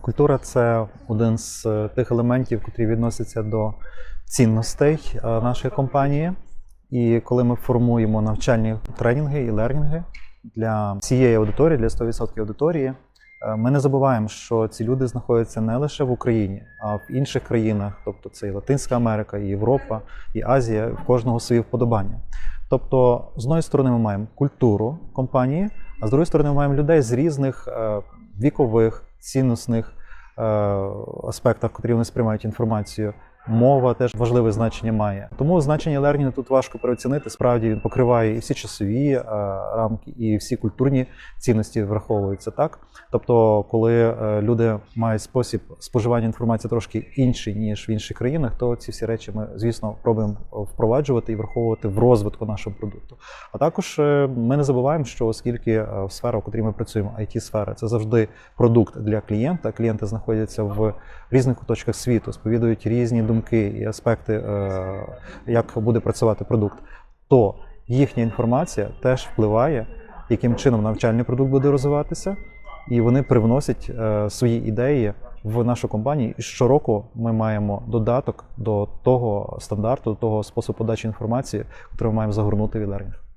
Культура це один з е, тих елементів, які відносяться до цінностей е, нашої компанії. І коли ми формуємо навчальні тренінги і лернінги для цієї аудиторії, для 100% аудиторії, е, ми не забуваємо, що ці люди знаходяться не лише в Україні, а в інших країнах, тобто це і Латинська Америка, і Європа, і Азія, в кожного свої вподобання. Тобто, з одної сторони, ми маємо культуру компанії, а з другої сторони, ми маємо людей з різних вікових, цінностних аспектах, котрі вони сприймають інформацію. Мова теж важливе значення має. Тому значення лернінгу тут важко переоцінити. Справді він покриває і всі часові е, рамки, і всі культурні цінності враховуються так. Тобто, коли е, люди мають спосіб споживання інформації трошки інший ніж в інших країнах, то ці всі речі ми, звісно, пробуємо впроваджувати і враховувати в розвитку нашого продукту. А також е, ми не забуваємо, що оскільки сфера, в котрій ми працюємо, it сфера це завжди продукт для клієнта. Клієнти знаходяться в різних куточках світу, сповідують різні думки і аспекти, е, як буде працювати продукт, то їхня інформація теж впливає, яким чином навчальний продукт буде розвиватися, і вони привносять е, свої ідеї в нашу компанію. І щороку ми маємо додаток до того стандарту, до того способу подачі інформації, який ми маємо загорнути від e-learning.